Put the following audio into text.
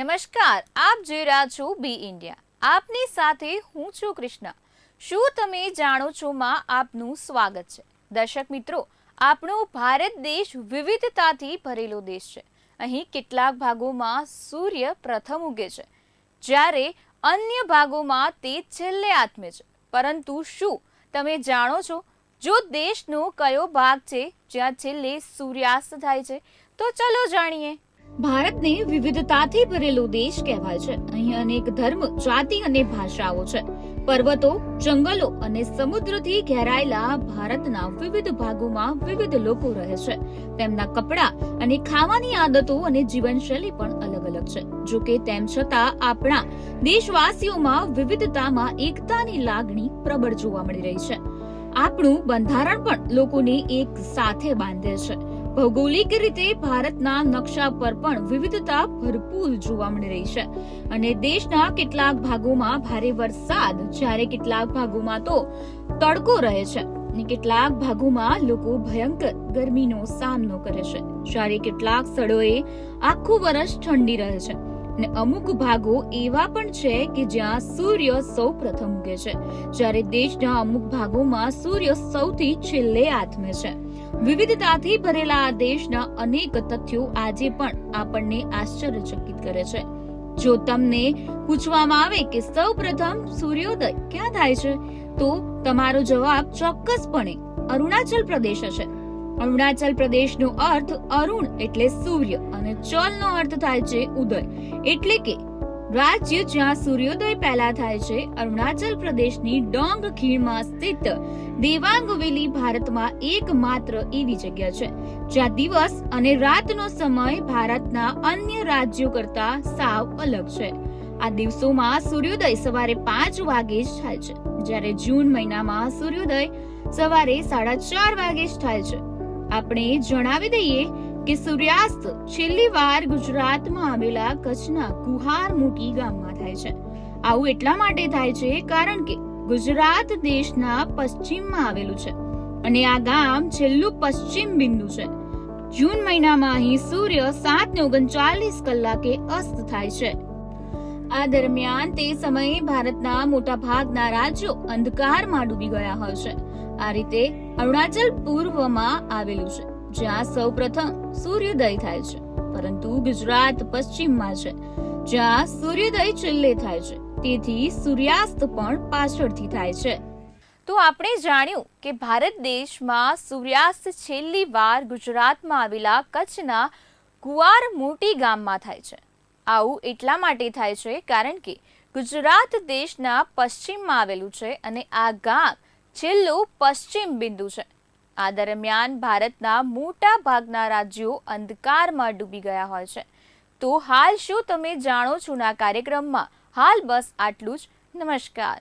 નમસ્કાર, આપ જોઈ રહ્યા છો બી ઇન્ડિયા. આપની સાથે હું છું કૃષ્ણા. શું તમે જાણો છો માં આપનું સ્વાગત છે? દર્શક મિત્રો, આપણો ભારત દેશ વિવિધતાથી ભરેલો દેશ છે. અહીં કેટલાક ભાગોમાં સૂર્ય પ્રથમ ઉગે છે, જ્યારે અન્ય ભાગોમાં તે છેલ્લે આત્મે છે. પરંતુ શું તમે જાણો છો, જો દેશનો કયો ભાગ છે, જ્યાં છેલ્લે સૂર્યાસ્ત થાય છે, તો ચલો જાણીએ. ભારતને વિવિધતાથી ભરેલો દેશ કહેવાય છે. અહીં અનેક ધર્મ, જાતિ અને ભાષાઓ છે. પર્વતો, જંગલો અને સમુદ્રથી ઘેરાયેલા ભારતના વિવિધ ભાગોમાં વિવિધ લોકો રહે છે. તેમના કપડા અને ખાવાની આદતો અને જીવનશૈલી પણ અલગ અલગ છે. જો કે તેમ છતાં આપણા દેશવાસીઓમાં વિવિધતામાં એકતાની લાગણી પ્રબળ જોવા મળી રહી છે. આપણું બંધારણ પણ લોકોને એક સાથે બાંધે છે. ભૌગોલિક રીતે ભારતના નકશા પર પણ વિવિધતા ભરપૂર જોવા મળી રહી છે. અને દેશના કેટલાક ભાગોમાં ભારે વરસાદ, જ્યારે કેટલાક ભાગોમાં તો તડકો રહે છે અને કેટલાક ભાગોમાં લોકો ભયંકર ગરમીનો સામનો કરે છે. જ્યારે કેટલાક સ્થળોએ આખું વર્ષ ઠંડી રહે છે. અને અમુક ભાગો એવા પણ છે કે જ્યાં સૂર્ય સૌ પ્રથમ ઉગે છે. જ્યારે દેશના અમુક ભાગોમાં સૂર્ય સૌથી છેલ્લે આથમે છે. વિવિધતાથી ભરેલા આ દેશના અનેક તથ્યો આજે પણ આપણને આશ્ચર્યચકિત કરે છે. જો તમને પૂછવામાં આવે કે સૌપ્રથમ સૂર્યોદય ક્યાં થાય છે, તો તમારો જવાબ ચોક્કસપણે અરુણાચલ પ્રદેશ હશે. અરુણાચલ પ્રદેશનો અર્થ અરુણ એટલે સૂર્ય અને ચલનો અર્થ થાય છે ઉદય. એટલે કે રાજ્ય જ્યાં સૂર્યોદય પહેલા થાય છે, અરુણાચલ પ્રદેશની ડોંગ ખીણમાં સ્થિત દેવાંગ વેલી ભારતમાં એકમાત્ર એવી જગ્યા છે, જ્યાં દિવસ અને રાતનો સમય ભારતના અન્ય રાજ્યો કરતા સાવ અલગ છે. આ દિવસોમાં સૂર્યોદય સવારે પાંચ વાગે જ થાય છે, જ્યારે જૂન મહિનામાં સૂર્યોદય સવારે સાડા ચાર વાગે જ થાય છે. આપણે જણાવી દઈએ કે સૂર્યાસ્ત છેલ્લી વાર ગુજરાતમાં આવેલા કચ્છના કુહાર મોટી ગામમાં થાય છે. આવું એટલા માટે થાય છે કારણ કે ગુજરાત દેશના પશ્ચિમમાં આવેલું છે અને આ ગામ છેલ્લું પશ્ચિમ બિંદુ છે. જૂન મહિનામાં અહીં સૂર્ય સાત ને ઓગણચાલીસ કલાકે અસ્ત થાય છે. આ દરમિયાન તે સમયે ભારતના મોટા ભાગના રાજ્યો અંધકારમાં ડૂબી ગયા હોય છે. આ રીતે અરુણાચલ પૂર્વમાં આવેલું છે, જ્યાં સૌપ્રથમ સૂર્યોદય થાય છે, પરંતુ ગુજરાત પશ્ચિમમાં છે, જ્યાં સૂર્યોદય છેલ્લે થાય છે. તેથી સૂર્યાસ્ત પણ પાછળથી થાય છે. તો આપણે જાણ્યું કે ભારત દેશમાં સૂર્યાસ્ત છેલ્લી વાર ગુજરાતમાં આવેલા કચ્છના કુવાર મોટી ગામમાં થાય છે. આવું એટલા માટે થાય છે કારણ કે ગુજરાત દેશના પશ્ચિમમાં આવેલું છે અને આ ગામ છેલ્લું પશ્ચિમ બિંદુ છે. આ દરમિયાન ભારતના મોટા ભાગના રાજ્યો અંધકારમાં ડૂબી ગયા હોય છે. તો હાલ શું તમે જાણો છો ના કાર્યક્રમમાં હાલ બસ આટલું જ. નમસ્કાર.